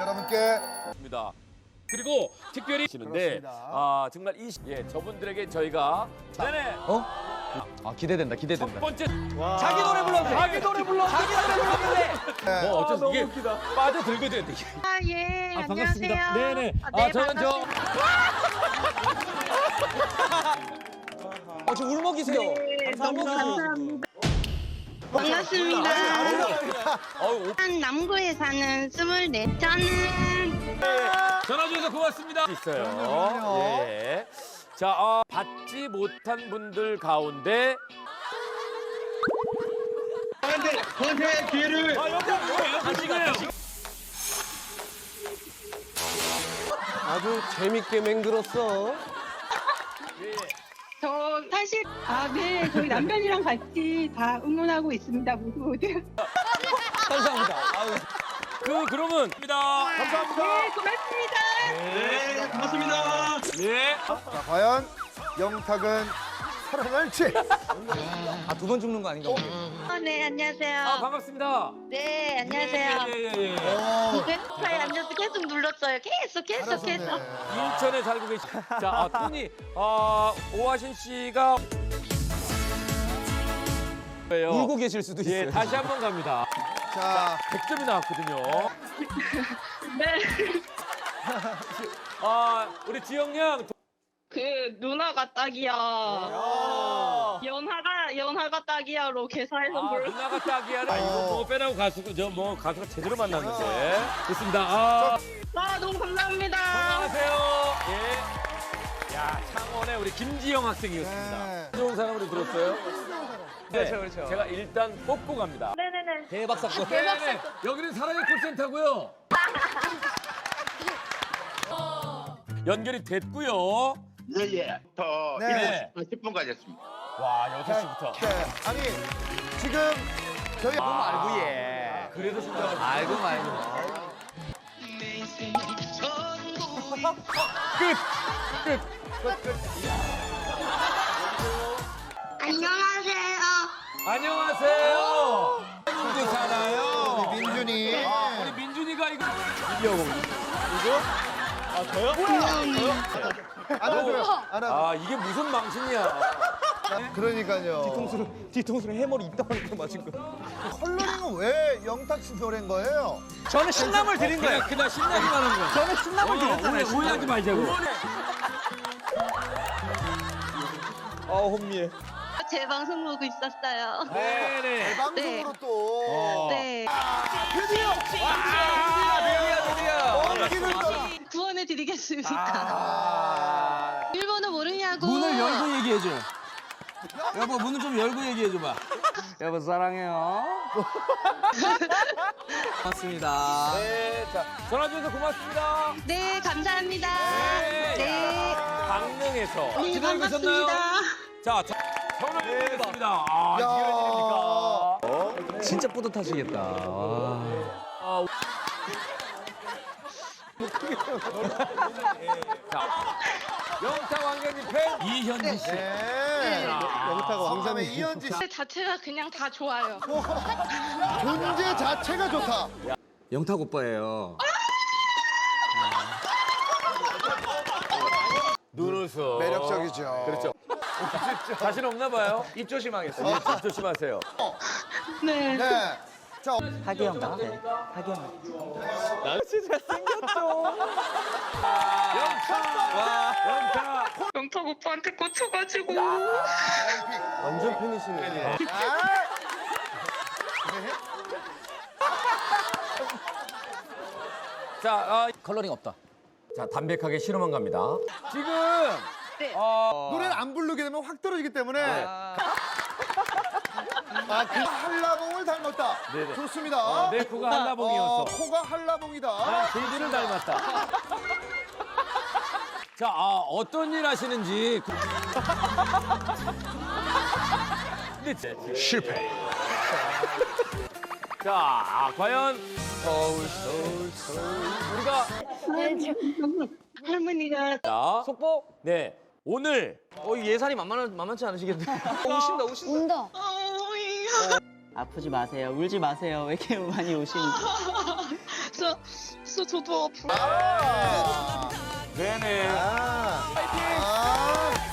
여러분께 입니다. 그리고 특별히 시는데 그렇습니다. 아 정말 이 시- 예, 저분들에게 저희가 네네 아 기대된다 첫 기대된다. 번째 자기 노래 불렀네. 자기 노래 불렀. 자기 노래 불렀는데. 네. 뭐 어쩌서 이게 빠져 들거든요. 이게. 아, 예. 아, 안녕하세요. 반갑습니다. 네네. 아, 아, 네, 저는 저 어, 저 울먹이세요. 네, 너무 감사합니다. 반갑습니다. 어우, 한 남구에 사는 24 저는 전화 주셔서 고맙습니다. 있어요. 예. 자, 어, 받지 못한 분들 가운데 저한테 기회를 아주 재밌게 맹글었어. 저 사실 아, 네. 저희 남편이랑 같이 다 응원하고 있습니다. 모두 모두. 감사합니다. 아유. 그 그러면 감사합니다. 네, 고맙습니다. 네 고맙습니다. 예. 자, 과연 영탁은 살아날지. 아 두 번 죽는 거 아닌가? 아, 네, 안녕하세요. 아, 반갑습니다. 네, 안녕하세요. 예, 예, 예. 어, 왼팔에 앉아서 계속 눌렀어요. 계속 계속 계속. 인천에 살고 계시. 자, 아, 토니, 아, 오하신 씨가 왜요? 울고 계실 수도 있어요. 예, 다시 한 번 갑니다. 자, 100점이 나왔거든요. 네. 아, 우리 지영 양. 그 누나가 딱이야. 연하가 연하가 딱이야로 개사해서 아, 불러. 누나가 딱이야. 아, 이거 뭐 빼라고 가수, 저 뭐 가수가 제대로 만났는데. 좋습니다. 아, 아, 너무 감사합니다. 안녕하세요. 예. 야, 창원의 우리 김지영 학생이었습니다. 네. 좋은 사람으로 들었어요? 네, 그렇죠, 그렇죠. 제가 일단 뽑고 갑니다. 네네네. 대박 사건. 네네. 여기는 사랑의 콜센터고요. 연결이 됐고요. 예예. 더 네. 10분까지 했습니다. 와, 6시부터. 네. 아니, 지금 저희 알고 예. 그래도 진짜 알고 말고. 안녕하세요. 안녕하세요. 민준이. 우리 민준이가 이거 안아줘요. 안아. 아, 이게 무슨 망신이야. 그러니까요. 뒤통수로 뒤통수로 해머리 이따만큼 맞은 거. 컬러링은 왜 영탁 씨 노래인 거예요? 저는 신남을 드린 거예요. 그냥, 신나기만 한 거야. 저는 신남을 어, 드렸잖아요. 오해- 오해하지 말자고. 아 혼미해. 제 방송 보고 있었어요. 네네. 방송으로 또. 네. 드디어 드디어. 어기를 또. 구원해 드리겠습니다. 아. 일본어 모르냐고. 문을 열고 얘기해줘. 여보 문을 좀 열고 얘기해줘봐. 여보 사랑해요. 고맙습니다. 네, 자, 전화 주셔서 고맙습니다. 네, 감사합니다. 네. 네. 강릉에서. 네, 기다리고 계셨나요? 반갑습니다. 자, 저- 전화 드리겠습니다. 아, 야. 웬일입니까? 진짜 뿌듯하시겠다. 와. 아, 자, 영탁 왕자님 팬 이현지 씨. 네. 영탁 왕자의 이현지 씨. 그 자체가 그냥 다 좋아요. 존재 자체가 좋다. 영탁 오빠예요. 눈웃음. 매력적이죠. 그렇죠. 자신 없나 봐요. 입 조심하겠습니다. 예, 좀 조심하세요. 네. 네. 자, 하기영 나. 하기영. 영탁! 영탁! 영탁 오빠한테 꽂혀가지고. 완전 팬이시네. 아! 자, 아, 컬러링 없다. 자, 담백하게 실험한 갑니다. 지금 네. 어, 노래를 안 부르게 되면 확 떨어지기 때문에 아, 그 한라봉을 닮았다. 네네. 좋습니다. 어, 내 코가 한라봉이었어. 어, 코가 한라봉이다. 난 제주를 닮았다. 자, 아, 어떤 일 하시는지. 그- 근데 제- 실패. 자, 아, 과연 서울 서울 서울. 우리가 할머니가 자, 속보. 네 오늘 어 예산이 만만 만만치 않으시겠네. 어, 오신다 오신다. 온다. 어, 네. 아프지 마세요. 울지 마세요. 왜 이렇게 많이 오시는지. 저, 저 저도 아프. 아, 네네. 아, 파이팅! 아.